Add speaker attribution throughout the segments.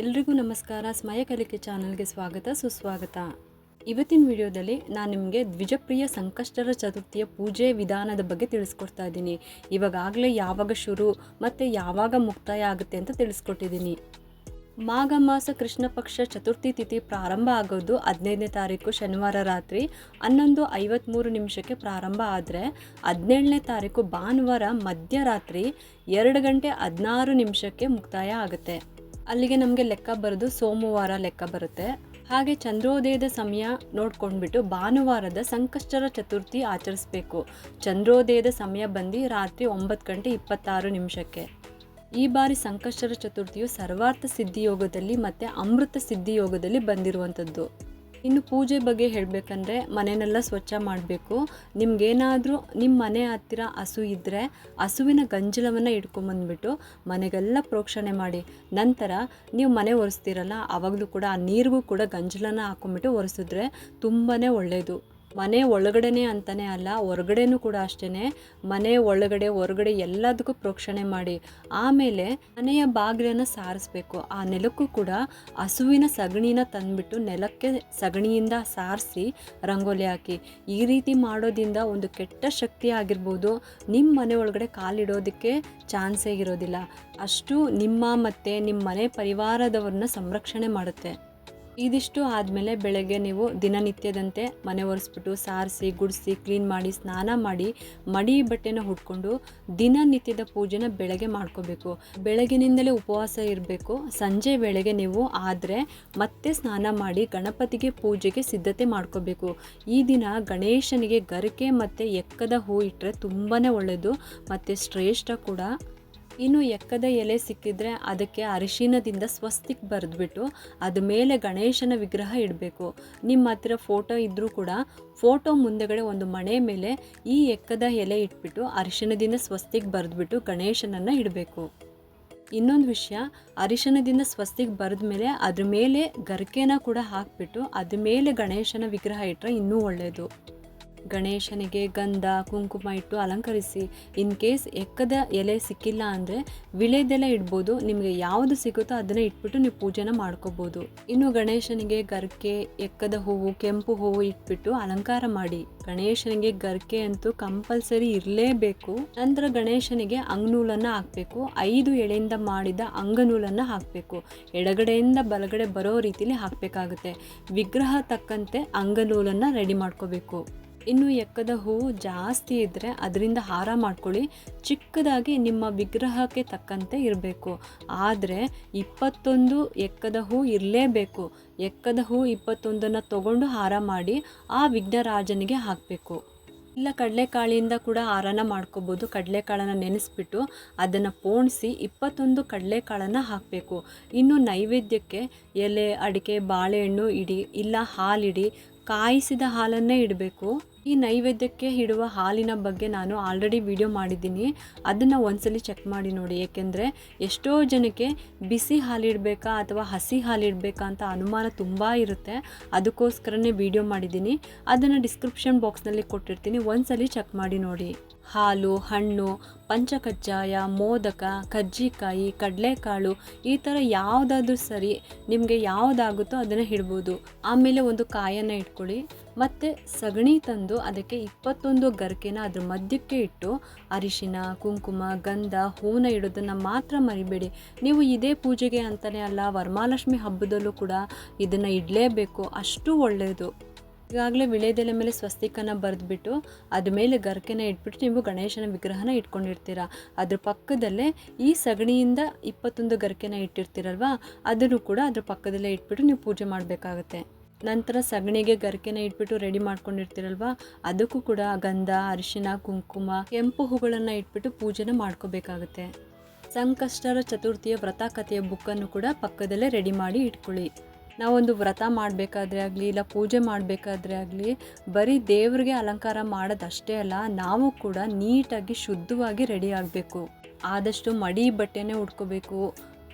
Speaker 1: ಎಲ್ರಿಗೂ ನಮಸ್ಕಾರ. ಸ್ಮಯ ಕಲಿಕೆ ಚಾನಲ್ಗೆ ಸ್ವಾಗತ, ಸುಸ್ವಾಗತ. ಇವತ್ತಿನ ವಿಡಿಯೋದಲ್ಲಿ ನಾನು ನಿಮಗೆ ದ್ವಿಜಪ್ರಿಯ ಸಂಕಷ್ಟರ ಚತುರ್ಥಿಯ ಪೂಜೆ ವಿಧಾನದ ಬಗ್ಗೆ ತಿಳಿಸ್ಕೊಡ್ತಾ ಇದ್ದೀನಿ. ಇವಾಗಾಗಲೇ ಯಾವಾಗ ಶುರು ಮತ್ತು ಯಾವಾಗ ಮುಕ್ತಾಯ ಆಗುತ್ತೆ ಅಂತ ತಿಳಿಸ್ಕೊಟ್ಟಿದ್ದೀನಿ. ಮಾಘ ಮಾಸ ಕೃಷ್ಣ ಪಕ್ಷ ಚತುರ್ಥಿ ತಿಥಿ ಪ್ರಾರಂಭ ಆಗೋದು ಹದಿನೈದನೇ ತಾರೀಕು ಶನಿವಾರ ರಾತ್ರಿ ಹನ್ನೊಂದು ಐವತ್ತ್ಮೂರು ನಿಮಿಷಕ್ಕೆ ಪ್ರಾರಂಭ ಆದರೆ ಹದಿನೇಳನೇ ತಾರೀಕು ಭಾನುವಾರ ಮಧ್ಯರಾತ್ರಿ ಎರಡು ಗಂಟೆ ಹದಿನಾರು ನಿಮಿಷಕ್ಕೆ ಮುಕ್ತಾಯ ಆಗುತ್ತೆ. ಅಲ್ಲಿಗೆ ನಮಗೆ ಲೆಕ್ಕ ಬರೋದು ಸೋಮವಾರ ಲೆಕ್ಕ ಬರುತ್ತೆ. ಹಾಗೆ ಚಂದ್ರೋದಯದ ಸಮಯ ನೋಡ್ಕೊಂಡ್ಬಿಟ್ಟು ಭಾನುವಾರದ ಸಂಕಷ್ಟರ ಚತುರ್ಥಿ ಆಚರಿಸ್ಬೇಕು. ಚಂದ್ರೋದಯದ ಸಮಯ ಬಂದು ರಾತ್ರಿ ಒಂಬತ್ತು ಗಂಟೆ ಇಪ್ಪತ್ತಾರು ನಿಮಿಷಕ್ಕೆ. ಈ ಬಾರಿ ಸಂಕಷ್ಟರ ಚತುರ್ಥಿಯು ಸರ್ವಾರ್ಥ ಸಿದ್ಧಿಯೋಗದಲ್ಲಿ ಮತ್ತು ಅಮೃತ ಸಿದ್ಧಿಯೋಗದಲ್ಲಿ ಬಂದಿರುವಂಥದ್ದು. ಇನ್ನು ಪೂಜೆ ಬಗ್ಗೆ ಹೇಳಬೇಕಂದ್ರೆ ಮನೆಯನ್ನೆಲ್ಲ ಸ್ವಚ್ಛ ಮಾಡಬೇಕು. ನಿಮ್ಗೇನಾದರೂ ನಿಮ್ಮ ಮನೆ ಹತ್ತಿರ ಹಸು ಇದ್ದರೆ ಹಸುವಿನ ಗಂಜಲವನ್ನು ಇಟ್ಕೊಂಬಂದ್ಬಿಟ್ಟು ಮನೆಗೆಲ್ಲ ಪ್ರೋಕ್ಷಣೆ ಮಾಡಿ. ನಂತರ ನೀವು ಮನೆ ಒರೆಸ್ತೀರಲ್ಲ ಆವಾಗಲೂ ಕೂಡ ಆ ನೀರಿಗೂ ಕೂಡ ಗಂಜಲನ ಹಾಕೊಂಬಿಟ್ಟು ಒರೆಸಿದ್ರೆ ತುಂಬಾ ಒಳ್ಳೆಯದು ಮನೆ ಒಳಗಡೆನೆ ಅಂತಲೇ ಅಲ್ಲ, ಹೊರಗಡೆನೂ ಕೂಡ ಅಷ್ಟೇ ಮನೆ ಒಳಗಡೆ, ಹೊರಗಡೆ ಎಲ್ಲದಕ್ಕೂ ಪ್ರೋಕ್ಷಣೆ ಮಾಡಿ. ಆಮೇಲೆ ಮನೆಯ ಬಾಗಿಲನ್ನು ಸಾರಿಸ್ಬೇಕು. ಆ ನೆಲಕ್ಕೂ ಕೂಡ ಹಸುವಿನ ಸಗಣಿನ ತಂದುಬಿಟ್ಟು ನೆಲಕ್ಕೆ ಸಗಣಿಯಿಂದ ಸಾರಿಸಿ ರಂಗೋಲಿ ಹಾಕಿ. ಈ ರೀತಿ ಮಾಡೋದ್ರಿಂದ ಒಂದು ಕೆಟ್ಟ ಶಕ್ತಿ ಆಗಿರ್ಬೋದು. ನಿಮ್ಮ ಮನೆ ಒಳಗಡೆ ಕಾಲಿಡೋದಕ್ಕೆ ಚಾನ್ಸೇ ಇರೋದಿಲ್ಲ. ಅಷ್ಟು ನಿಮ್ಮ ಮತ್ತು ನಿಮ್ಮ ಮನೆ ಪರಿವಾರದವ್ರನ್ನ ಸಂರಕ್ಷಣೆ ಮಾಡುತ್ತೆ. ಇದಿಷ್ಟು ಆದಮೇಲೆ ಬೆಳಗ್ಗೆ ನೀವು ದಿನನಿತ್ಯದಂತೆ ಮನೆ ಒರೆಸ್ಬಿಟ್ಟು ಸಾರಿಸಿ, ಗುಡಿಸಿ ಕ್ಲೀನ್ ಮಾಡಿ, ಸ್ನಾನ ಮಾಡಿ, ಮಡಿ ಬಟ್ಟೆನ ಹುಟ್ಕೊಂಡು ದಿನನಿತ್ಯದ ಪೂಜೆನ ಬೆಳಗ್ಗೆ ಮಾಡ್ಕೋಬೇಕು. ಬೆಳಗಿನಿಂದಲೇ ಉಪವಾಸ ಇರಬೇಕು. ಸಂಜೆ ವೇಳೆಗೆ ನೀವು ಆದರೆ ಮತ್ತೆ ಸ್ನಾನ ಮಾಡಿ ಗಣಪತಿಗೆ ಪೂಜೆಗೆ ಸಿದ್ಧತೆ ಮಾಡ್ಕೋಬೇಕು. ಈ ದಿನ ಗಣೇಶನಿಗೆ ಗರಿಕೆ ಮತ್ತು ಎಕ್ಕದ ಹೂ ಇಟ್ಟರೆ ತುಂಬಾ ಒಳ್ಳೆಯದು ಮತ್ತು ಶ್ರೇಷ್ಠ ಕೂಡ. ಇನ್ನು ಎಕ್ಕದ ಎಲೆ ಸಿಕ್ಕಿದ್ರೆ ಅದಕ್ಕೆ ಅರಿಶಿನದಿಂದ ಸ್ವಸ್ತಿಕ್ ಬರೆದ್ಬಿಟ್ಟು ಅದ ಮೇಲೆ ಗಣೇಶನ ವಿಗ್ರಹ ಇಡಬೇಕು. ನಿಮ್ಮ ಹತ್ತಿರ ಫೋಟೋ ಇದ್ದರೂ ಕೂಡ ಫೋಟೋ ಮುಂದೆಗಡೆ ಒಂದು ಮಣೆ ಮೇಲೆ ಈ ಎಕ್ಕದ ಎಲೆ ಇಟ್ಬಿಟ್ಟು ಅರಿಶಿನದಿಂದ ಸ್ವಸ್ತಿಕ್ ಬರೆದ್ಬಿಟ್ಟು ಗಣೇಶನನ್ನು ಇಡಬೇಕು. ಇನ್ನೊಂದು ವಿಷಯ, ಅರಿಶಿನದಿಂದ ಸ್ವಸ್ತಿಗೆ ಬರೆದ ಮೇಲೆ ಅದ್ರ ಮೇಲೆ ಗರಿಕೆನ ಕೂಡ ಹಾಕಿಬಿಟ್ಟು ಅದ್ರ ಮೇಲೆ ಗಣೇಶನ ವಿಗ್ರಹ ಇಟ್ಟರೆ ಇನ್ನೂ ಒಳ್ಳೆಯದು ಗಣೇಶನಿಗೆ ಗಂಧ, ಕುಂಕುಮ ಇಟ್ಟು ಅಲಂಕರಿಸಿ. ಇನ್ ಕೇಸ್ ಎಕ್ಕದ ಎಲೆ ಸಿಕ್ಕಿಲ್ಲ ಅಂದರೆ ವಿಳೆದೆಲೆ ಇಡ್ಬೋದು. ನಿಮಗೆ ಯಾವುದು ಸಿಗುತ್ತೋ ಅದನ್ನು ಇಟ್ಬಿಟ್ಟು ನೀವು ಪೂಜೆನ ಮಾಡ್ಕೋಬೋದು. ಇನ್ನು ಗಣೇಶನಿಗೆ ಗರ್ಕೆ, ಎಕ್ಕದ ಹೂವು, ಕೆಂಪು ಹೂವು ಇಟ್ಬಿಟ್ಟು ಅಲಂಕಾರ ಮಾಡಿ. ಗಣೇಶನಿಗೆ ಗರ್ಕೆ ಅಂತೂ ಕಂಪಲ್ಸರಿ ಇರಲೇಬೇಕು. ನಂತರ ಗಣೇಶನಿಗೆ ಅಂಗನೂಲನ್ನು ಹಾಕಬೇಕು. ಐದು ಎಳೆಯಿಂದ ಮಾಡಿದ ಅಂಗನೂಲನ್ನು ಹಾಕಬೇಕು. ಎಡಗಡೆಯಿಂದ ಬಲಗಡೆ ಬರೋ ರೀತಿಲಿ ಹಾಕಬೇಕಾಗುತ್ತೆ. ವಿಗ್ರಹ ತಕ್ಕಂತೆ ಅಂಗನೂಲನ್ನು ರೆಡಿ ಮಾಡ್ಕೋಬೇಕು. ಇನ್ನು ಎಕ್ಕದ ಹೂವು ಜಾಸ್ತಿ ಇದ್ದರೆ ಅದರಿಂದ ಹಾರ ಮಾಡ್ಕೊಳ್ಳಿ. ಚಿಕ್ಕದಾಗಿ ನಿಮ್ಮ ವಿಗ್ರಹಕ್ಕೆ ತಕ್ಕಂತೆ ಇರಬೇಕು. ಆದರೆ ಇಪ್ಪತ್ತೊಂದು ಎಕ್ಕದ ಹೂ ಇರಲೇಬೇಕು. ಎಕ್ಕದ ಹೂ ಇಪ್ಪತ್ತೊಂದನ್ನು ತಗೊಂಡು ಹಾರ ಮಾಡಿ ಆ ವಿಘ್ನರಾಜನಿಗೆ ಹಾಕಬೇಕು. ಇಲ್ಲ ಕಡಲೆಕಾಳಿಯಿಂದ ಕೂಡ ಹಾರನ ಮಾಡ್ಕೋಬೋದು. ಕಡಲೆಕಾಳನ್ನು ನೆನೆಸ್ಬಿಟ್ಟು ಅದನ್ನು ಪೋಣಿಸಿ ಇಪ್ಪತ್ತೊಂದು ಕಡಲೆಕಾಳನ್ನು ಹಾಕಬೇಕು. ಇನ್ನು ನೈವೇದ್ಯಕ್ಕೆ ಎಲೆ, ಅಡಿಕೆ, ಬಾಳೆಹಣ್ಣು ಇಡಿ, ಇಲ್ಲ ಹಾಲಿಡಿ ಕಾಯಿಸಿದ ಹಾಲನ್ನೇ ಇಡಬೇಕು. ಈ ನೈವೇದ್ಯಕ್ಕೆ ಇಡುವ ಹಾಲಿನ ಬಗ್ಗೆ ನಾನು ಆಲ್ರೆಡಿ ವಿಡಿಯೋ ಮಾಡಿದ್ದೀನಿ. ಅದನ್ನು ಒಂದ್ಸಲಿ ಚೆಕ್ ಮಾಡಿ ನೋಡಿ. ಏಕೆಂದರೆ ಎಷ್ಟೋ ಜನಕ್ಕೆ ಬಿಸಿ ಹಾಲಿಡಬೇಕಾ ಅಥವಾ ಹಸಿ ಹಾಲಿಡಬೇಕಾ ಅಂತ ಅನುಮಾನ ತುಂಬ ಇರುತ್ತೆ. ಅದಕ್ಕೋಸ್ಕರನೇ ವಿಡಿಯೋ ಮಾಡಿದ್ದೀನಿ. ಅದನ್ನು ಡಿಸ್ಕ್ರಿಪ್ಷನ್ ಬಾಕ್ಸ್ನಲ್ಲಿ ಕೊಟ್ಟಿರ್ತೀನಿ. ಒಂದ್ಸಲಿ ಚೆಕ್ ಮಾಡಿ ನೋಡಿ. ಹಾಲು, ಹಣ್ಣು, ಪಂಚಕಜ್ಜಾಯ, ಮೋದಕ, ಕಜ್ಜಿಕಾಯಿ, ಕಡಲೆಕಾಳು ಈ ಥರ ಯಾವುದಾದ್ರೂ ಸರಿ ನಿಮಗೆ ಯಾವುದಾಗುತ್ತೋ ಅದನ್ನು ಇಡ್ಬೋದು. ಆಮೇಲೆ ಒಂದು ಕಾಯನ್ನು ಇಟ್ಕೊಳ್ಳಿ. ಮತ್ತು ಸಗಣಿ ತಂದು ಅದಕ್ಕೆ ಇಪ್ಪತ್ತೊಂದು ಗರಿಕೆನ ಅದ್ರ ಮಧ್ಯಕ್ಕೆ ಇಟ್ಟು ಅರಿಶಿನ, ಕುಂಕುಮ, ಗಂಧ ಹೂನ ಇಡೋದನ್ನು ಮಾತ್ರ ಮರಿಬೇಡಿ. ನೀವು ಇದೇ ಪೂಜೆಗೆ ಅಂತಲೇ ಅಲ್ಲ ವರಮಾಲಕ್ಷ್ಮಿ ಹಬ್ಬದಲ್ಲೂ ಕೂಡ ಇದನ್ನು ಇಡಲೇಬೇಕು. ಅಷ್ಟು ಒಳ್ಳೆಯದು ಈಗಾಗಲೇ ವಿಳೆದೆಲೆ ಮೇಲೆ ಸ್ವಸ್ತಿಕನ ಬರೆದ್ಬಿಟ್ಟು ಅದ್ರ ಮೇಲೆ ಗರ್ಕೆನ ಇಟ್ಬಿಟ್ಟು ನೀವು ಗಣೇಶನ ವಿಗ್ರಹನ ಇಟ್ಕೊಂಡಿರ್ತೀರ. ಅದ್ರ ಪಕ್ಕದಲ್ಲೇ ಈ ಸಗಣಿಯಿಂದ ಇಪ್ಪತ್ತೊಂದು ಗರ್ಕೆನ ಇಟ್ಟಿರ್ತೀರಲ್ವಾ, ಅದನ್ನು ಕೂಡ ಅದ್ರ ಪಕ್ಕದಲ್ಲೇ ಇಟ್ಬಿಟ್ಟು ನೀವು ಪೂಜೆ ಮಾಡಬೇಕಾಗತ್ತೆ. ನಂತರ ಸಗಣಿಗೆ ಗರಿಕೆನ ಇಟ್ಬಿಟ್ಟು ರೆಡಿ ಮಾಡ್ಕೊಂಡಿರ್ತೀರಲ್ವಾ? ಅದಕ್ಕೂ ಕೂಡ ಗಂಧ, ಅರಿಶಿನ, ಕುಂಕುಮ, ಕೆಂಪು ಹೂಗಳನ್ನು ಇಟ್ಬಿಟ್ಟು ಪೂಜೆನ ಮಾಡ್ಕೋಬೇಕಾಗುತ್ತೆ. ಸಂಕಷ್ಟರ ಚತುರ್ಥಿಯ ವ್ರತ ಕಥೆಯ ಬುಕ್ಕನ್ನು ಕೂಡ ಪಕ್ಕದಲ್ಲೇ ರೆಡಿ ಮಾಡಿ ಇಟ್ಕೊಳ್ಳಿ. ನಾವೊಂದು ವ್ರತ ಮಾಡಬೇಕಾದ್ರೆ ಆಗಲಿ, ಇಲ್ಲ ಪೂಜೆ ಮಾಡಬೇಕಾದ್ರೆ ಆಗಲಿ, ಬರೀ ದೇವ್ರಿಗೆ ಅಲಂಕಾರ ಮಾಡೋದಷ್ಟೇ ಅಲ್ಲ, ನಾವು ಕೂಡ ನೀಟಾಗಿ ಶುದ್ಧವಾಗಿ ರೆಡಿ ಆಗಬೇಕು. ಆದಷ್ಟು ಮಡಿ ಬಟ್ಟೆನೇ ಉಟ್ಕೋಬೇಕು.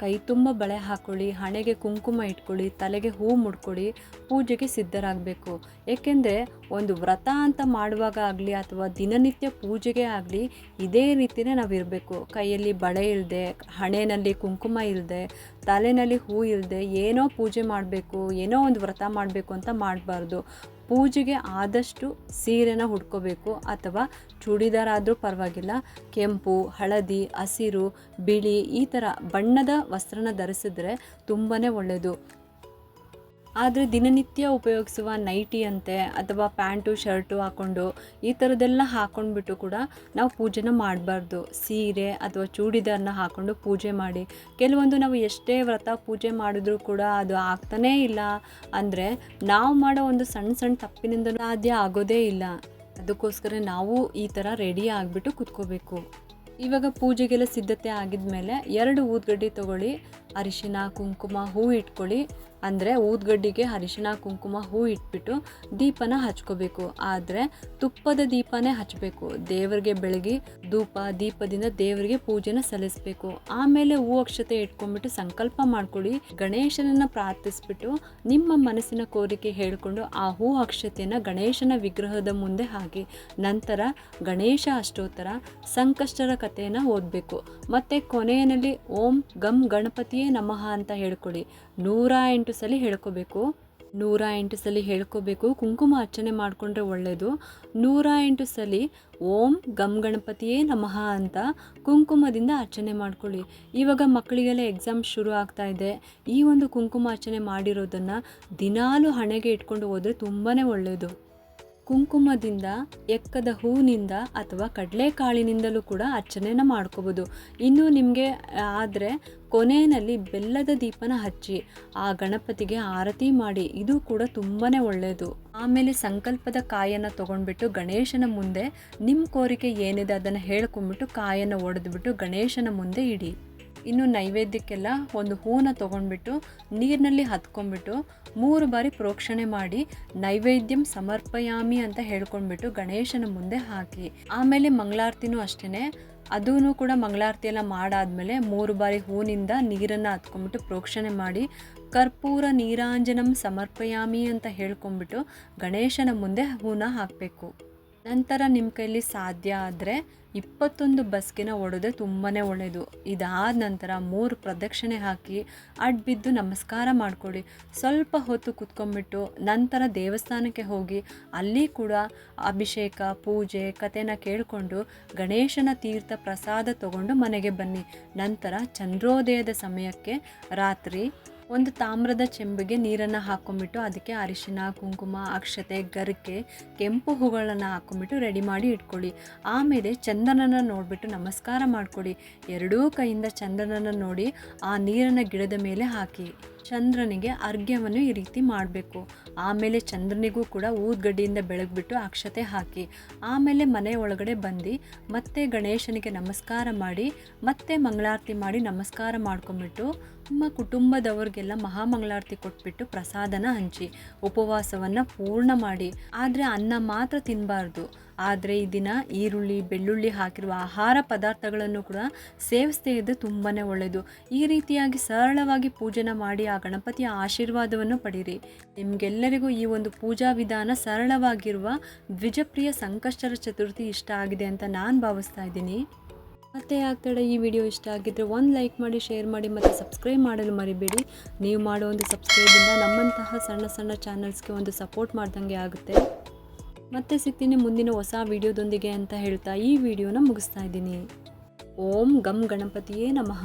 Speaker 1: ಕೈ ತುಂಬ ಬಳೆ ಹಾಕೊಳ್ಳಿ, ಹಣೆಗೆ ಕುಂಕುಮ ಇಟ್ಕೊಳ್ಳಿ, ತಲೆಗೆ ಹೂ ಮುಡ್ಕೊಳ್ಳಿ, ಪೂಜೆಗೆ ಸಿದ್ಧರಾಗಬೇಕು. ಏಕೆಂದರೆ ಒಂದು ವ್ರತ ಅಂತ ಮಾಡುವಾಗ ಆಗಲಿ ಅಥವಾ ದಿನನಿತ್ಯ ಪೂಜೆಗೆ ಆಗಲಿ ಇದೇ ರೀತಿಯೇ ನಾವು ಇರಬೇಕು ಕೈಯಲ್ಲಿ ಬಳೆ ಇಲ್ಲದೆ ಹಣೆಯಲ್ಲಿ ಕುಂಕುಮ ಇಲ್ಲದೆ ತಲೆಯಲ್ಲಿ ಹೂ ಇಲ್ಲದೆ ಏನೋ ಪೂಜೆ ಮಾಡಬೇಕು, ಏನೋ ಒಂದು ವ್ರತ ಮಾಡಬೇಕು ಅಂತ ಮಾಡಬಾರ್ದು. ಪೂಜೆಗೆ ಆದಷ್ಟು ಸೀರೆನ ಹುಡ್ಕೋಬೇಕು ಅಥವಾ ಚೂಡಿದಾರ ಆದರೂ ಪರವಾಗಿಲ್ಲ. ಕೆಂಪು, ಹಳದಿ, ಹಸಿರು, ಬಿಳಿ ಈ ಥರ ಬಣ್ಣದ ವಸ್ತ್ರನ ಧರಿಸಿದ್ರೆ ತುಂಬಾ ಒಳ್ಳೆಯದು ಆದರೆ ದಿನನಿತ್ಯ ಉಪಯೋಗಿಸುವ ನೈಟಿ ಅಂತೆ ಅಥವಾ ಪ್ಯಾಂಟು, ಶರ್ಟು ಹಾಕ್ಕೊಂಡು ಈ ಥರದ್ದೆಲ್ಲ ಹಾಕ್ಕೊಂಡ್ಬಿಟ್ಟು ಕೂಡ ನಾವು ಪೂಜೆನ ಮಾಡಬಾರ್ದು. ಸೀರೆ ಅಥವಾ ಚೂಡಿದಾರನ್ನ ಹಾಕ್ಕೊಂಡು ಪೂಜೆ ಮಾಡಿ. ಕೆಲವೊಂದು ನಾವು ಎಷ್ಟೇ ವ್ರತ ಪೂಜೆ ಮಾಡಿದ್ರೂ ಕೂಡ ಅದು ಆಗ್ತಾನೇ ಇಲ್ಲ ಅಂದರೆ ನಾವು ಮಾಡೋ ಒಂದು ಸಣ್ಣ ಸಣ್ಣ ತಪ್ಪಿನಿಂದ ಸಾಧ್ಯ ಆಗೋದೇ ಇಲ್ಲ. ಅದಕ್ಕೋಸ್ಕರ ನಾವು ಈ ಥರ ರೆಡಿ ಆಗಿಬಿಟ್ಟು ಕುತ್ಕೋಬೇಕು. ಇವಾಗ ಪೂಜೆಗೆಲ್ಲ ಸಿದ್ಧತೆ ಆಗಿದ್ಮೇಲೆ ಎರಡು ಊದ್ಗಡ್ಡಿ ತಗೊಳ್ಳಿ. ಅರಿಶಿನ, ಕುಂಕುಮ, ಹೂ ಇಟ್ಕೊಳ್ಳಿ. ಅಂದರೆ ಊದ್ಗಡ್ಡಿಗೆ ಅರಿಶಿಣ, ಕುಂಕುಮ ಹೂ ಇಟ್ಬಿಟ್ಟು ದೀಪನ ಹಚ್ಕೋಬೇಕು. ಆದರೆ ತುಪ್ಪದ ದೀಪನೇ ಹಚ್ಚಬೇಕು ದೇವರಿಗೆ ಬೆಳಗಿ ಧೂಪ, ದೀಪದಿಂದ ದೇವರಿಗೆ ಪೂಜೆನ ಸಲ್ಲಿಸಬೇಕು. ಆಮೇಲೆ ಹೂ ಅಕ್ಷತೆ ಇಟ್ಕೊಂಡ್ಬಿಟ್ಟು ಸಂಕಲ್ಪ ಮಾಡ್ಕೊಳ್ಳಿ. ಗಣೇಶನನ್ನ ಪ್ರಾರ್ಥಿಸ್ಬಿಟ್ಟು ನಿಮ್ಮ ಮನಸ್ಸಿನ ಕೋರಿಕೆ ಹೇಳಿಕೊಂಡು ಆ ಹೂ ಅಕ್ಷತೆಯನ್ನು ಗಣೇಶನ ವಿಗ್ರಹದ ಮುಂದೆ ಹಾಕಿ. ನಂತರ ಗಣೇಶ ಅಷ್ಟೋತ್ತರ ಸಂಕಷ್ಟರ ಕಥೆಯನ್ನು ಓದಬೇಕು. ಮತ್ತು ಕೊನೆಯಲ್ಲಿ ಓಂ ಗಂ ಗಣಪತಿಯೇ ನಮಃ ಅಂತ ಹೇಳ್ಕೊಳ್ಳಿ. ನೂರ ಎಂಟು ಸಲ ಹೇಳ್ಕೋಬೇಕು. ನೂರ ಎಂಟು ಸಲ ಹೇಳ್ಕೋಬೇಕು. ಕುಂಕುಮ ಅರ್ಚನೆ ಮಾಡಿಕೊಂಡ್ರೆ ಒಳ್ಳೆಯದು ನೂರ ಎಂಟು ಸಲ ಓಂ ಗಮ್ ಗಣಪತಿಯೇ ನಮಃ ಅಂತ ಕುಂಕುಮದಿಂದ ಅರ್ಚನೆ ಮಾಡ್ಕೊಳ್ಳಿ. ಇವಾಗ ಮಕ್ಕಳಿಗೆಲ್ಲ ಎಕ್ಸಾಮ್ ಶುರು ಆಗ್ತಾ ಇದೆ. ಈ ಒಂದು ಕುಂಕುಮ ಅರ್ಚನೆ ಮಾಡಿರೋದನ್ನು ದಿನಾಲು ಹಣೆಗೆ ಇಟ್ಕೊಂಡು ಹೋದರೆ ತುಂಬಾ ಒಳ್ಳೆಯದು ಕುಂಕುಮದಿಂದ, ಎಕ್ಕದ ಹೂವಿನಿಂದ ಅಥವಾ ಕಡಲೆಕಾಳಿನಿಂದಲೂ ಕೂಡ ಅರ್ಚನೆನ ಮಾಡ್ಕೋಬೋದು. ಇನ್ನು ನಿಮಗೆ ಆದರೆ ಕೊನೆಯಲ್ಲಿ ಬೆಲ್ಲದ ದೀಪನ ಹಚ್ಚಿ, ಆ ಗಣಪತಿಗೆ ಆರತಿ ಮಾಡಿ, ಇದು ಕೂಡ ತುಂಬಾ ಒಳ್ಳೆಯದು ಆಮೇಲೆ ಸಂಕಲ್ಪದ ಕಾಯನ್ನು ತೊಗೊಂಡ್ಬಿಟ್ಟು ಗಣೇಶನ ಮುಂದೆ ನಿಮ್ಮ ಕೋರಿಕೆ ಏನಿದೆ ಅದನ್ನು ಹೇಳ್ಕೊಂಡ್ಬಿಟ್ಟು ಕಾಯನ್ನು ಒಡೆದ್ಬಿಟ್ಟು ಗಣೇಶನ ಮುಂದೆ ಇಡಿ. ಇನ್ನು ನೈವೇದ್ಯಕ್ಕೆಲ್ಲ ಒಂದು ಹೂನ ತೊಗೊಂಡ್ಬಿಟ್ಟು ನೀರಿನಲ್ಲಿ ಹತ್ಕೊಂಡ್ಬಿಟ್ಟು ಮೂರು ಬಾರಿ ಪ್ರೋಕ್ಷಣೆ ಮಾಡಿ ನೈವೇದ್ಯಂ ಸಮರ್ಪಯಾಮಿ ಅಂತ ಹೇಳ್ಕೊಂಡ್ಬಿಟ್ಟು ಗಣೇಶನ ಮುಂದೆ ಹಾಕಿ. ಆಮೇಲೆ ಮಂಗಳಾರತಿನೂ ಅಷ್ಟೇ ಅದೂ ಕೂಡ ಮಂಗಳಾರತಿ ಎಲ್ಲ ಮಾಡಾದ್ಮೇಲೆ ಮೂರು ಬಾರಿ ಹೂನಿಂದ ನೀರನ್ನು ಹತ್ಕೊಂಡ್ಬಿಟ್ಟು ಪ್ರೋಕ್ಷಣೆ ಮಾಡಿ ಕರ್ಪೂರ ನೀರಾಂಜನಂ ಸಮರ್ಪಯಾಮಿ ಅಂತ ಹೇಳ್ಕೊಂಡ್ಬಿಟ್ಟು ಗಣೇಶನ ಮುಂದೆ ಹೂನ ಹಾಕಬೇಕು. ನಂತರ ನಿಮ್ಮ ಕೈಯಲ್ಲಿ ಸಾಧ್ಯ ಆದರೆ ಇಪ್ಪತ್ತೊಂದು ಬಸ್ಗಿನ ಒಡೆದೆ ತುಂಬಾ ಒಳ್ಳೆಯದು ಇದಾದ ನಂತರ ಮೂರು ಪ್ರದಕ್ಷಿಣೆ ಹಾಕಿ ಅಡ್ಬಿದ್ದು ನಮಸ್ಕಾರ ಮಾಡಿಕೊಡಿ. ಸ್ವಲ್ಪ ಹೊತ್ತು ಕುತ್ಕೊಂಡ್ಬಿಟ್ಟು ನಂತರ ದೇವಸ್ಥಾನಕ್ಕೆ ಹೋಗಿ ಅಲ್ಲಿ ಕೂಡ ಅಭಿಷೇಕ, ಪೂಜೆ, ಕಥೆನ ಕೇಳಿಕೊಂಡು ಗಣೇಶನ ತೀರ್ಥ ಪ್ರಸಾದ ತಗೊಂಡು ಮನೆಗೆ ಬನ್ನಿ. ನಂತರ ಚಂದ್ರೋದಯದ ಸಮಯಕ್ಕೆ ರಾತ್ರಿ ಒಂದು ತಾಮ್ರದ ಚೆಂಬಿಗೆ ನೀರನ್ನು ಹಾಕ್ಕೊಂಬಿಟ್ಟು ಅದಕ್ಕೆ ಅರಿಶಿನ, ಕುಂಕುಮ, ಅಕ್ಷತೆ, ಗರಿಕೆ, ಕೆಂಪು ಹೂಗಳನ್ನು ಹಾಕ್ಕೊಂಬಿಟ್ಟು ರೆಡಿ ಮಾಡಿ ಇಟ್ಕೊಳ್ಳಿ. ಆಮೇಲೆ ಚಂದ್ರನನ್ನು ನೋಡಿಬಿಟ್ಟು ನಮಸ್ಕಾರ ಮಾಡಿಕೊಡಿ ಎರಡೂ ಕೈಯಿಂದ ಚಂದ್ರನನ್ನು ನೋಡಿ ಆ ನೀರನ್ನು ಗಿಡದ ಮೇಲೆ ಹಾಕಿ. ಚಂದ್ರನಿಗೆ ಅರ್ಘ್ಯವನ್ನು ಈ ರೀತಿ ಮಾಡಬೇಕು. ಆಮೇಲೆ ಚಂದ್ರನಿಗೂ ಕೂಡ ಊದ್ಗಡ್ಡಿಯಿಂದ ಬೆಳಗ್ಬಿಟ್ಟು ಅಕ್ಷತೆ ಹಾಕಿ. ಆಮೇಲೆ ಮನೆ ಒಳಗಡೆ ಬಂದು ಮತ್ತೆ ಗಣೇಶನಿಗೆ ನಮಸ್ಕಾರ ಮಾಡಿ, ಮತ್ತೆ ಮಂಗಳಾರತಿ ಮಾಡಿ ನಮಸ್ಕಾರ ಮಾಡ್ಕೊಂಬಿಟ್ಟು ನಿಮ್ಮ ಕುಟುಂಬದವ್ರಿಗೆಲ್ಲ ಮಹಾಮಂಗಳಾರತಿ ಕೊಟ್ಬಿಟ್ಟು ಪ್ರಸಾದನ ಹಂಚಿ, ಉಪವಾಸವನ್ನು ಪೂರ್ಣ ಮಾಡಿ. ಆದರೆ ಅನ್ನ ಮಾತ್ರ ತಿನ್ನಬಾರ್ದು ಆದರೆ ಈ ದಿನ ಈರುಳ್ಳಿ, ಬೆಳ್ಳುಳ್ಳಿ ಹಾಕಿರುವ ಆಹಾರ ಪದಾರ್ಥಗಳನ್ನು ಕೂಡ ಸೇವಿಸದೇ ಇದ್ದು ತುಂಬಾ ಒಳ್ಳೆಯದು ಈ ರೀತಿಯಾಗಿ ಸರಳವಾಗಿ ಪೂಜನ ಮಾಡಿ ಆ ಗಣಪತಿಯ ಆಶೀರ್ವಾದವನ್ನು ಪಡೀರಿ. ನಿಮಗೆಲ್ಲರಿಗೂ ಈ ಒಂದು ಪೂಜಾ ವಿಧಾನ ಸರಳವಾಗಿರುವ ದ್ವಿಜಪ್ರಿಯ ಸಂಕಷ್ಟರ ಚತುರ್ಥಿ ಇಷ್ಟ ಆಗಿದೆ ಅಂತ ನಾನು ಭಾವಿಸ್ತಾ ಇದ್ದೀನಿ. ಮತ್ತೆ ಆಗ್ತಾಡ ಈ ವಿಡಿಯೋ ಇಷ್ಟ ಆಗಿದ್ದರೆ ಒಂದು ಲೈಕ್ ಮಾಡಿ, ಶೇರ್ ಮಾಡಿ ಮತ್ತು ಸಬ್ಸ್ಕ್ರೈಬ್ ಮಾಡಲು ಮರಿಬೇಡಿ. ನೀವು ಮಾಡೋ ಒಂದು ಸಬ್ಸ್ಕ್ರೈಬಿಂದ ನಮ್ಮಂತಹ ಸಣ್ಣ ಸಣ್ಣ ಚಾನಲ್ಸ್ಗೆ ಒಂದು ಸಪೋರ್ಟ್ ಮಾಡ್ದಂಗೆ ಆಗುತ್ತೆ. ಮತ್ತೆ ಸಿಗ್ತೀನಿ ಮುಂದಿನ ಹೊಸ ವಿಡಿಯೋದೊಂದಿಗೆ ಅಂತ ಹೇಳ್ತಾ ಈ ವಿಡಿಯೋನ ಮುಗಿಸ್ತಾ ಇದ್ದೀನಿ. ಓಂ ಗಮ್ ಗಣಪತಿಯೇ ನಮಃ.